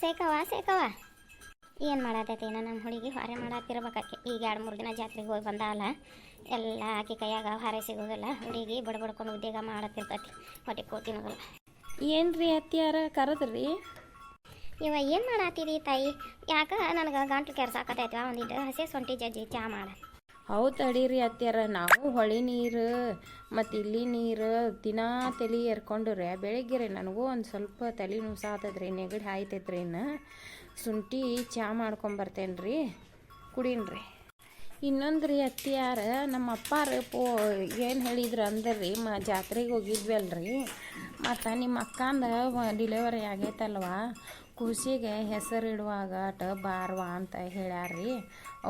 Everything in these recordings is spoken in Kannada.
ಸೇಕವ ಸೇಕವ ಏನು ಮಾಡತೈತೇನ ನಮ್ಮ ಹುಡುಗಿ ಹೊರೆ ಮಾಡತ್ತಿರ್ಬೇಕಾಕೆ ಈಗ ಎರಡು ಮೂರು ದಿನ ಜಾತ್ರೆಗೆ ಹೋಗಿ ಬಂದಾಲ ಎಲ್ಲ ಆಕೆ ಕೈಯಾಗ ಹೊರೆ ಸಿಗೋದಿಲ್ಲ. ಹುಡುಗಿ ಬಡ್ಬಡ್ಕೊಂಡು ಉದ್ಯೋಗ ಮಾಡತ್ತಿರ್ತೈತಿ ಹೊಟ್ಟೆ ರೀ ಹತ್ತಿಯಾರ ಅತ್ತಿಯಾರ? ಕರೆದ್ರಿ? ಇವ ಏನು ಮಾಡತ್ತೀರಿ ತಾಯಿ? ಯಾಕ ನನಗೆ ಗಂಟ್ಲು ಕೆರ್ಸಾಕತೈತಿ ಒಂದಿಟ್ಟು ಹಸಿ ಸೊಂಟಿ ಜಜ್ಜಿ ಚಾ ಮಾಡ. ಹೌದು ತಡೀರಿ ಅತ್ಯಾರ ನಾವು ಹೊಳಿ ನೀರು, ಮತ್ತು ಇಲ್ಲಿ ನೀರು ದಿನಾ ತಲೆ ಎರ್ಕೊಂಡು ರೀ ಬೆಳಿಗ್ಗೆ ರೀ ನನಗೂ ಒಂದು ಸ್ವಲ್ಪ ತಲೆ ನುಸಾತದ್ರಿ, ನೆಗಡಿ ಆಯ್ತೈತ್ರಿ ಇನ್ನು. ಶುಂಠಿ ಚಹಾ ಮಾಡ್ಕೊಂಬರ್ತೇನೆ ರೀ ಕುಡೀನ್ರಿ. ಇನ್ನೊಂದು ರೀ ಅತ್ತಿಯಾರ ನಮ್ಮ ಅಪ್ಪಾರ ಪೋ ಏನು ಹೇಳಿದ್ರು ಅಂದ್ರಿ, ಮ ಜಾತ್ರೆಗೆ ಹೋಗಿದ್ವಲ್ರಿ, ಮತ್ತು ನಿಮ್ಮ ಅಕ್ಕಂದ ಡಿಲೆವರಿ ಆಗೈತಲ್ವಾ ಕೃಷಿಗೆ ಹೆಸರು ಇಡುವಾಗ ಅಟ ಬಾರ್ವಾ ಅಂತ ಹೇಳ್ಯಾರ್ರಿ.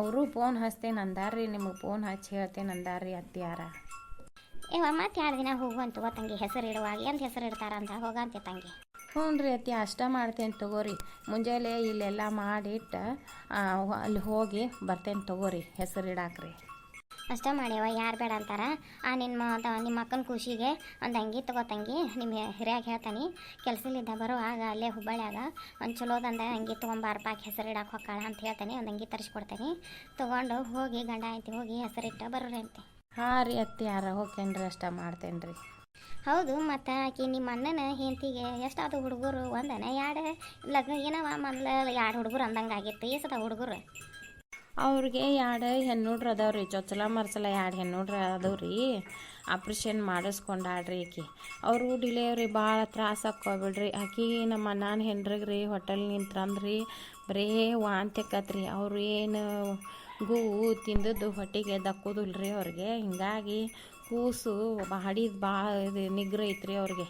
ಅವರು ಫೋನ್ ಹಚ್ತೇನೆ ಅಂದಾರ್ರಿ ನಿಮಗೆ ಫೋನ್ ಹಚ್ಚಿ ಹೇಳ್ತೇನೆ ಅಂದಾರ್ರಿ ಅತ್ತಿಯಾರ. ಏ ಮತ್ತೆ ಎರಡು ದಿನ ಹೋಗುವಂತ ತಂಗಿ ಹೆಸರು ಇಡುವಾಗ ಎಂತ ಹೆಸರು ಇಡ್ತಾರಂತ ಹೋಗಂತೆ ತಂಗಿ. ಹ್ಞೂ ರೀ ಅತ್ತಿ ಅಷ್ಟ ಮಾಡ್ತೇನೆ ತಗೋರಿ. ಮುಂಜಾನೆ ಇಲ್ಲೆಲ್ಲ ಮಾಡಿಟ್ಟು ಅಲ್ಲಿ ಹೋಗಿ ಬರ್ತೇನೆ ತಗೋರಿ ಹೆಸರು ಇಡಾಕ್ರಿ. ಅಷ್ಟ ಮಾಡ್ಯವ ಯಾರು ಬೇಡ ಅಂತಾರ. ಆ ನಿಮ್ಮ ನಿಮ್ಮ ಅಕ್ಕನ ಖುಷಿಗೆ ಒಂದು ಅಂಗಿ ತಗೋ ತಂಗಿ ನಿಮ್ಮ ಹಿರಿಯಾಗ ಹೇಳ್ತಾನೆ ಕೆಲಸಲಿದ್ದ ಬರುವಾಗ ಅಲ್ಲೇ ಹುಬ್ಬಳ್ಳಿಯಾಗ ಒಂದು ಚಲೋದಂದ ಅಂಗಿ ತೊಗೊಂಬಾರಪ್ಪ ಹೆಸರು ಇಡಕ್ಕೆ ಹೊಕ್ಕಾಳ ಅಂತ ಹೇಳ್ತಾನೆ ಒಂದು ಅಂಗಿ ತರಿಸ್ಕೊಡ್ತಾನೆ ತೊಗೊಂಡು ಹೋಗಿ ಗಂಡ ಆಯ್ತು ಹೋಗಿ ಹೆಸರಿಟ್ಟು ಬರೋರಿ ಅಂತೆ. ಹಾಂ ರೀ ಅತ್ತಿಯಾರ ಹೋಗ್ತೇನೆ ರೀ ಅಷ್ಟ ಮಾಡ್ತೇನೆ ರೀ ಹೌದು ಮತ್ತು ಆಕಿ ನಿಮ್ಮ ಅಣ್ಣನ ಹೆಂಡತಿಗೆ ಎಷ್ಟಾದ ಹುಡುಗರು ಒಂದನ ಎರಡು ಲಗ್ನ ಏನವ? ಮೊದಲು ಎರಡು ಹುಡುಗರು ಅಂದಂಗೆ ಆಗಿತ್ತು ಎಷ್ಟದ ಹುಡುಗರು. ಅವ್ರಿಗೆ ಎರಡು ಹೆಣ್ಣುಡ್ರು ಅದಾವ್ರಿ ಚೊಚ್ಚಲ ಮರ್ಸಲ ಎರಡು ಹೆಣ್ಣುಡ್ರು ಅದಾವ್ರಿ ಆಪ್ರೇಷನ್ ಮಾಡಿಸ್ಕೊಂಡಾಡ್ರಿ ಆಕಿ ಅವರು ಡಿಲೇವ್ರಿ ಭಾಳ ತ್ರಾಸ ಹಾಕೋಬಿಡ್ರಿ ಆಕಿ ನಮ್ಮ ಅಣ್ಣನ ಹೆಂಡ್ರಿಗೆ ರೀ, ಹೋಟೆಲ್ ನಿಂತ್ರಂದ್ರಿ ಬರೇ ವಾಂತಿ ಆಕತ್ರಿ ಅವರು ಏನು ಗೂ ತಿಂದದ್ದು ಹೊಟ್ಟೆಗೆ ದಕ್ಕುದಿಲ್ಲ ರೀ ಅವ್ರಿಗೆ. ಹಿಂಗಾಗಿ ಕೂಸು ಹಾಡಿದ ಭಾಳ ಇದು ನಿಗ್ರ ಐತ್ರಿ ಅವ್ರಿಗೆ.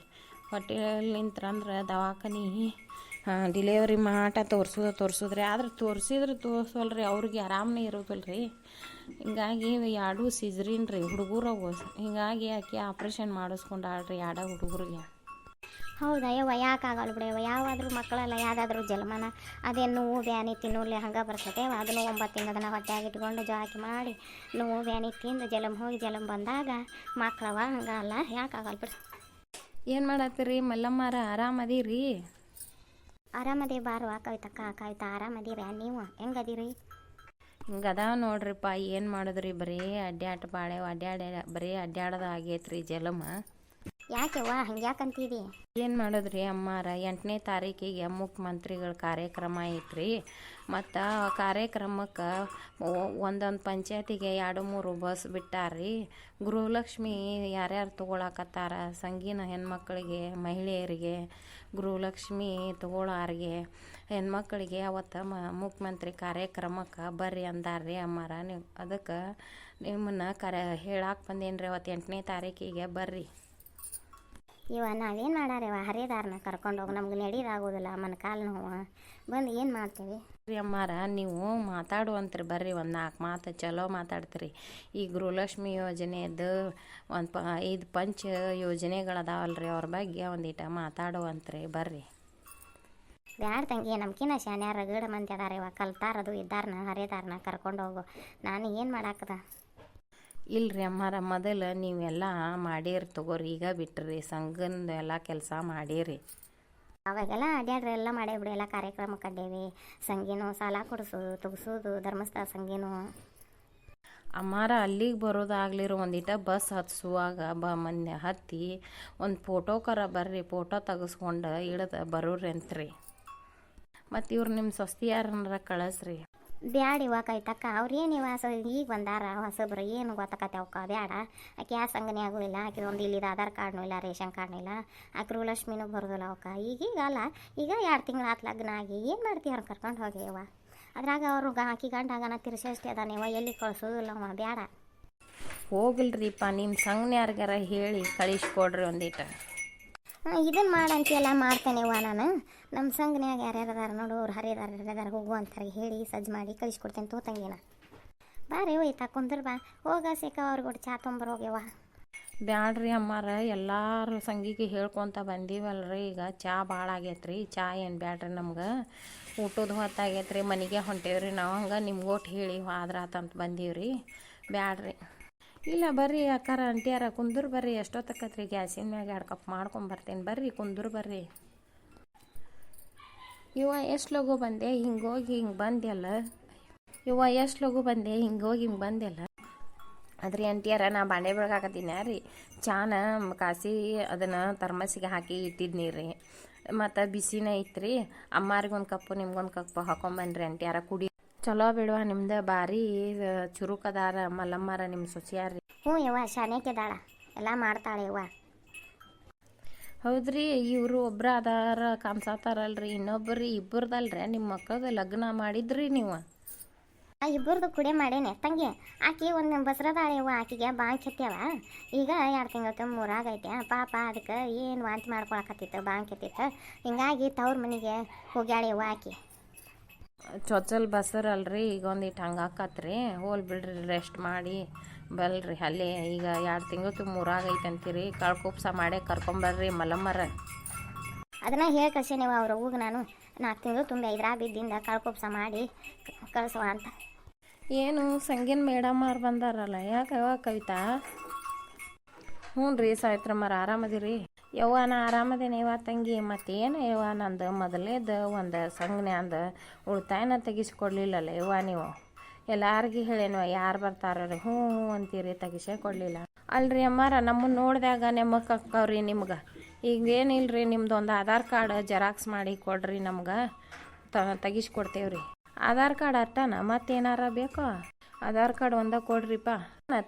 ಹೊಟ್ಟೆಲ್ ನಿಂತ್ರಂದ್ರೆ ದವಾಖಾನಿ ಡಿಲಿವರಿ ಮಾಟ ತೋರಿಸೋದ ತೋರಿಸಿದ್ರೆ. ಆದ್ರೆ ತೋರಿಸಿದ್ರೆ ತೋರ್ಸೋಲ್ರಿ ಅವ್ರಿಗೆ ಆರಾಮನೇ ಇರೋದಿಲ್ಲ ರೀ ಹಿಂಗಾಗಿ ಎರಡು ಸಿಜ್ರಿನ್ ರೀ ಹುಡುಗರವು ಹಿಂಗಾಗಿ ಆಕೆ ಆಪ್ರೇಷನ್ ಮಾಡಿಸ್ಕೊಂಡಾಳ್ರಿ ಎರಡ ಹುಡುಗರಿಗೆ. ಹೌದಾ ಯವ್ವ ಯಾಕಾಗಲ್ಲ ಬಿಡವ್ವ ಯಾವಾದರೂ ಮಕ್ಕಳೆಲ್ಲ ಯಾವುದಾದ್ರೂ ಜಲಮಾನ ಅದೇ ನೋವು ಬ್ಯಾನಿ ತಿನ್ನೋಲ್ಲ ಹಂಗೆ ಬರ್ತದೆ ಅದನ್ನು ಒಂಬತ್ತು ತಿಂಗಳದನ್ನ ಹೊಟ್ಟೆಯಾಗಿ ಇಟ್ಕೊಂಡು ಜಾಕಿ ಮಾಡಿ ನೋವು ಬ್ಯಾನಿ ತಿಂದು ಜಲಮ್ ಹೋಗಿ ಜಲಮ್ ಬಂದಾಗ ಮಕ್ಕಳವ ಹಂಗಲ್ಲ. ಅಲ್ಲ ಯಾಕೆ ಆಗಲ್ಲ ಬಿಡು. ಏನು ಮಾಡತ್ತೀರಿ ಮಲ್ಲಮ್ಮರ? ಆರಾಮದೀರಿ ಆರಾಮದೇ ಬಾರುವ ಕವಿತಕ್ಕ ಕವಿತ ಆರಾಮದೀರ ನೀವು? ಹೆಂಗದೀರಿ? ಹಿಂಗೆ ಅದಾವ ನೋಡ್ರಿಪ್ಪ ಏನು ಮಾಡಿದ್ರಿ? ಬರೀ ಅಡ್ಡಾಟ ಬಾಳೆ ಅಡ್ಡಾಡ ಬರೀ ಅಡ್ಡಾಡೋದು ಆಗೈತ್ರಿ ಜಲಮ. ಯಾಕೆವ್ವ ಹಂಗೆ ಯಾಕಂತೀರಿ ಏನು ಮಾಡಿದ್ರಿ ಅಮ್ಮಾರ? ಎಂಟನೇ ತಾರೀಕಿಗೆ ಮುಖ್ಯಮಂತ್ರಿಗಳ ಕಾರ್ಯಕ್ರಮ ಐತ್ರಿ. ಮತ್ತು ಕಾರ್ಯಕ್ರಮಕ್ಕೆ ಒಂದೊಂದು ಪಂಚಾಯತಿಗೆ ಎರಡು ಮೂರು ಬಸ್ ಬಿಟ್ಟಾರ್ರಿ. ಗೃಹಲಕ್ಷ್ಮಿ ಯಾರ್ಯಾರು ತೊಗೊಳಕತ್ತಾರ? ಸಂಗೀನ ಹೆಣ್ಮಕ್ಳಿಗೆ ಮಹಿಳೆಯರಿಗೆ ಗೃಹಲಕ್ಷ್ಮಿ ತಗೊಳ್ಳಾರ್ಗೆ ಹೆಣ್ಮಕ್ಳಿಗೆ ಅವತ್ತು ಮ, ಮುಖ್ಯಮಂತ್ರಿ ಕಾರ್ಯಕ್ರಮಕ್ಕೆ ಬರ್ರಿ ಅಂದಾರ್ರಿ ಅಮ್ಮಾರ. ನೀವು ಅದಕ್ಕೆ ನಿಮ್ಮನ್ನ ಕರೆ ಹೇಳಕ್ಕೆ ಬಂದೇನ್ರಿ ಅವತ್ತು ಎಂಟನೇ ತಾರೀಕಿಗೆ ಬರ್ರಿ. ಇವ ನಾವೇನು ಮಾಡಾರವ ಹರಿದಾರನ ಕರ್ಕೊಂಡು ಹೋಗಿ ನಮ್ಗೆ ನಡೀದಾಗೋದಿಲ್ಲ ಮನ ಕಾಲು ನೋವು. ಬಂದು ಏನು ಮಾಡ್ತೀವಿ? ರೀ ಅಮ್ಮಾರ ನೀವು ಮಾತಾಡುವಂತ್ರಿ ಬರ್ರಿ ಒಂದು ನಾಲ್ಕು ಮಾತು ಚಲೋ ಮಾತಾಡ್ತೀರಿ. ಈ ಗೃಹಲಕ್ಷ್ಮಿ ಯೋಜನೆದು ಒಂದು ಪ ಐದು ಪಂಚ ಯೋಜನೆಗಳದಾವಲ್ರಿ ಅವ್ರ ಬಗ್ಗೆ ಒಂದಿಟ ಮಾತಾಡುವಂತ್ರಿ ಬರ್ರಿ. ಬ್ಯಾಡ ತಂಗಿ ನಮ್ಕಿನ ಶಾನ್ಯಾರ ಗೀಡ ಮಂದಿ ಅದಾರ ಇವ ಕಲ್ತಾರದು ಇದ್ದಾರನ ಹರಿದಾರನ ಕರ್ಕೊಂಡು ಹೋಗು. ನಾನು ಏನು ಮಾಡಾಕದ? ಇಲ್ರಿ ಅಮ್ಮಾರ ಮೊದಲು ನೀವೆಲ್ಲ ಮಾಡಿರಿ ತಗೋರಿ ಈಗ ಬಿಟ್ರಿ ಸಂಘದ ಎಲ್ಲ ಕೆಲಸ ಮಾಡೀರಿ. ಅವಾಗೆಲ್ಲ ಅಡ್ಯಾಡ್ರಿ ಎಲ್ಲ ಮಾಡೇ ಬಿಡು ಎಲ್ಲ ಕಾರ್ಯಕ್ರಮ ಕಡ್ಡೇವಿ ಸಂಗೀನು ಸಾಲ ಕೊಡಿಸೋದು ತುಗ್ಸೋದು ಧರ್ಮಸ್ಥಳ ಸಂಗೀನು ಅಮ್ಮಾರ ಅಲ್ಲಿಗೆ ಬರೋದಾಗ್ಲಿರೋ ಒಂದಿಟ ಬಸ್ ಹತ್ಸುವಾಗ ಬ ಮೊನ್ನೆ ಹತ್ತಿ ಒಂದು ಫೋಟೋಕರ ಬರ್ರಿ ಫೋಟೋ ತೆಗೆಸ್ಕೊಂಡು ಇಳ್ದ ಬರೋರಿ ಅಂತ್ರಿ ಮತ್ತು ಇವ್ರು ನಿಮ್ಮ ಸೊಸ್ತಿಯಾರನ್ನಾರ ಕಳಿಸ್ರಿ. ಬ್ಯಾಡ ಅವ್ರು ಏನು ಇವ ಸ ಈಗ ಬಂದಾರ ಹೊಸಬ್ರು. ಏನು ಗೊತ್ತಾಕತ್ತೆ ಅವಕ್ಕ ಬ್ಯಾಡ. ಆಕೆ ಯಾವ ಆಗೂ ಇಲ್ಲ ಆಕೆ ಒಂದು ಇಲ್ಲಿದ ಆಧಾರ್ ಕಾರ್ಡ್ನೂ ಇಲ್ಲ, ರೇಷನ್ ಕಾರ್ಡ್ನೂ ಇಲ್ಲ. ಆ ಗೃಹಲಕ್ಷ್ಮಿನೂ ಬರೋದಿಲ್ಲ ಅವಕ್ಕ ಈಗೀಗ ಅಲ್ಲ. ಈಗ ಎರಡು ತಿಂಗಳು ಆತ್ ಲಗ್ನ ಆಗಿ ಏನು ಮಾಡ್ತೀವಿ ಅವ್ರು ಕರ್ಕೊಂಡು ಹೋಗಿ ಇವ ಅದ್ರಾಗ ಅವರು ಆಕಿ ಗಂಡ ಆಗನ ತಿರ್ಸಷ್ಟೇ ಅದಾನೆ ಇವ ಎಲ್ಲಿ ಕಳ್ಸೋದಿಲ್ಲ ಅವ ಬ್ಯಾಡ. ಹೋಗಿಲ್ರಿಪ್ಪ. ನಿಮ್ಮ ಸಂಘನ್ಯಾರ್ಗಾರ ಹೇಳಿ ಕಳಿಸ್ಕೊಡ್ರಿ ಒಂದಿಟ. ಇದನ್ನು ಮಾಡಂತೀಯಲ್ಲ ಮಾಡ್ತೇನೆ ವಾ ನಾನು. ನಮ್ಮ ಸಂಘನ್ಯಾಗ ಯಾರ್ಯಾರು ಅದಾರ ನೋಡು, ಅವ್ರು ಹರಿದಾರ ಹರಿದಾರ ಹೋಗು ಅಂತಾರೆ ಹೇಳಿ, ಸಜ್ಜು ಮಾಡಿ ಕಳಿಸ್ಕೊಡ್ತೇನೆ ತೋತಂಗೇನ ಬಾರಿ ಹೋಯ್ತಾ ಕುಂದ್ರ ಬಾ. ಹೋಗ ಸೇಕ, ಅವ್ರಿಗೆ ಚಾ ತೊಂಬರ್ ಹೋಗ್ಯವ ಬ್ಯಾಡ್ರಿ ಅಮ್ಮಾರ, ಎಲ್ಲಾರು ಸಂಗಿಗೆ ಹೇಳ್ಕೊತ ಬಂದೀವಲ್ರಿ. ಈಗ ಚಾ ಭಾಳ ಆಗೈತ್ರಿ, ಚಾ ಏನು ಬ್ಯಾಡ್ರಿ ನಮ್ಗೆ. ಊಟದ ಹೊತ್ತಾಗೈತ್ರಿ ಮನೆಗೆ ಹೊಂಟೇವ್ರಿ ನಾವು. ಹಂಗೆ ನಿಮ್ಗೆ ಒಟ್ಟು ಹೇಳಿ ಆದ್ರಾತಂತ ಬಂದೀವ್ರಿ. ಬ್ಯಾಡ್ರಿ. ಇಲ್ಲ, ಬರ್ರಿ ಅಕ್ಕಾರ, ಅಂಟಿಯಾರ, ಕುಂದ್ರ ಬರ್ರಿ. ಎಷ್ಟೊತ್ತಕ್ಕತ್ರಿ ಗ್ಯಾಸಿನ ಮ್ಯಾಗ ಎರಡು ಕಪ್ ಮಾಡ್ಕೊಂಡು ಬರ್ತೇನೆ. ಬರ್ರಿ, ಕುಂದ್ರ ಬರ್ರಿ. ಇವ ಎಷ್ಟು ಲಘು ಬಂದೆ ಹಿಂಗೋಗಿ ಹಿಂಗೆ ಬಂದೆಲ್ಲ? ಇವ ಎಷ್ಟು ಲಘು ಬಂದೆ ಹಿಂಗೋಗಿ ಹಿಂಗೆ ಬಂದೆಲ್ಲ? ಅದ್ರಿ ಅಂಟಿಯಾರ, ನಾ ಬಾಂಡೆ ಬೆಳಗಾಕತ್ತೀನಿ ರೀ ಚಾನ, ಕಾಸಿ, ಅದನ್ನು ತರ್ಮಸಿಗೆ ಹಾಕಿ ಇಟ್ಟಿದ್ನಿ ರೀ ಮತ್ತು ಬಿಸಿನೇ ಐತ್ರಿ. ಅಮ್ಮಾರಿಗೆ ಒಂದು ಕಪ್ಪು, ನಿಮ್ಗೊಂದು ಕಪ್ಪು ಹಾಕೊಂಬನ್ರಿ ಅಂಟಿಯಾರ, ಕುಡಿ ಚಲೋ ಬಿಡುವ ನಿಮ್ದು ಭಾರಿ ಚುರುಕದಾರ ಮಲ್ಲಮ್ಮರ ನಿಮ್ಮ ಸೊಸಿಯಾರ್ರಿ. ಹ್ಞೂ ಯವ್ವ ಶಾನೇಕಿದಾಳ ಎಲ್ಲ ಮಾಡ್ತಾಳೆ ಯವ್ವ. ಹೌದ್ರಿ ಇವರು ಒಬ್ರ ಅದಾರ ಕಾಣ್ಸಾತಾರಲ್ರಿ. ಇನ್ನೊಬ್ಬರಿ ಇಬ್ಬರದಲ್ರಿ ನಿಮ್ಮ ಮಕ್ಕಳದು ಲಗ್ನ ಮಾಡಿದ್ರಿ ನೀವು? ಆ ಇಬ್ಬರದು ಕುಡೆ ಮಾಡೇನೆ. ತಂಗಿ ಆಕಿ ಒಂದು ಬಸ್ರದಾಳೆ ಯವ್ವ ಆಕಿಗೆ ಬಾಂಕ್ ಎತ್ತೇವ ಈಗ ಎರಡು ತಿಂಗಳ ಮೂರಾಗೈತೆ ಪಾಪ ಅದಕ್ಕೆ ಏನು ವಾಂತಿ ಮಾಡ್ಕೊಳಕತ್ತಿತ್ತು ಬಾಂಕ್ ಕೆತ್ತಿತ್ತು ಹಿಂಗಾಗಿ ತವ್ರ ಮನೆಗೆ ಹೋಗ್ಯಾಳೆ ಯವ್ವ ಆಕಿ. ಚೊಚ್ಚಲ್ ಬಸರಲ್ರಿ ಈಗ ಒಂದಿಟ್ಟು ಹಂಗಾಕತ್ರಿ ಹೋಲ್ ಬಿಡ್ರಿ ರೆಸ್ಟ್ ಮಾಡಿ. ಬಲ್ರಿ ಅಲ್ಲೇ ಈಗ ಎರಡು ತಿಂಗಳು ಮೂರಾಗೈತೆ ಅಂತೀರಿ ಕಳ್ಕುಪ್ಸ ಮಾಡೇ ಕರ್ಕೊಂಬರ್ರಿ ಮಲಮ್ಮರ. ಅದನ್ನ ಹೇಳಿ ನೀವು ಅವ್ರ ಹೋಗ ನಾನು. ನಾಲ್ಕು ತಿಂಗಳು ತುಂಬ ಇದ್ರಾ ಬಿದ್ದಿಂದ ಕಳ್ಕೊಪ್ಸ ಮಾಡಿ ಕಳಿಸುವ ಅಂತ. ಏನು ಸಂಗೀನ್ ಮೇಡಮ್ ಅವ್ರು ಬಂದಾರಲ್ಲ ಯಾಕೆ ಯಾವ ಕವಿತಾ? ಹ್ಞೂ ರೀ ಸಾಯಿತ್ರಮ್ಮರ ಆರಾಮದಿರಿ? ಯವ್ವ, ನಾ ಆರಾಮದೇನೆ ಯವ್ವ ತಂಗಿ? ಮತ್ತೇನು ಯವ್ವ, ನಂದು ಮೊದಲೇದು ಒಂದು ಸಂಘನೆ ಅಂದ ಉಳಿತಾಯನ ತೆಗಿಸ್ಕೊಡ್ಲಿಲ್ಲಲ್ಲ ಯವ್ವ ನೀವು? ಎಲ್ಲಾರ್ಗಿ ಹೇಳೇನು ಯಾರು ಬರ್ತಾರ ರೀ ಹ್ಞೂ ಹ್ಞೂ ಅಂತೀರಿ, ತೆಗಿಸೇ ಕೊಡಲಿಲ್ಲ. ಅಲ್ರಿ ಅಮ್ಮಾರ ನಮ್ಮನ್ನು ನೋಡಿದಾಗ ನೆಮ್ಮಕ್ಕೆ ಅಕ್ಕವ್ರಿ ನಿಮ್ಗೆ. ಈಗ ಏನಿಲ್ರಿ ನಿಮ್ದು ಒಂದು ಆಧಾರ್ ಕಾರ್ಡ್ ಜೆರಾಕ್ಸ್ ಮಾಡಿ ಕೊಡ್ರಿ ನಮ್ಗೆ. ತ, ತೆಗಿಸ್ಕೊಡ್ತೇವ್ರಿ. ಆಧಾರ್ ಕಾರ್ಡ್ ಅಟ್ಟನ ಮತ್ತೇನಾರ ಬೇಕೋ? ಆಧಾರ್ ಕಾರ್ಡ್ ಒಂದ ಕೊಡ್ರಿಪ್ಪ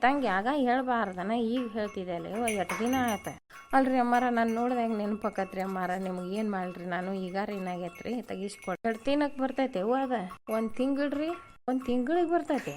ತಂಗಿ ಆಗ ಹೇಳ್ಬಾರ್ದನ, ಈಗ ಹೇಳ್ತಿದ್ದೆಲ್ಲ ಎಷ್ಟು ದಿನ ಆಯ್ತ? ಅಲ್ರಿ ಅಮ್ಮಾರ, ನಾನು ನೋಡ್ದಾಗ ನೆನಪಾಕತ್ರಿ ಅಮ್ಮಾರ, ನಿಮ್ಗೆ ಏನು ಮಾಡ್ರಿ, ನಾನು ಈಗಾರ ಏನಾಗೈತ್ರಿ, ತೆಗಿಸ್ಕೊಡ್ ಎರಡು ತಿನ್ನಕ್ಕೆ ಬರ್ತೈತೆ ಅದ? ಒಂದು ತಿಂಗಳು ರೀ, ಒಂದು ತಿಂಗಳಿಗೆ ಬರ್ತೈತೆ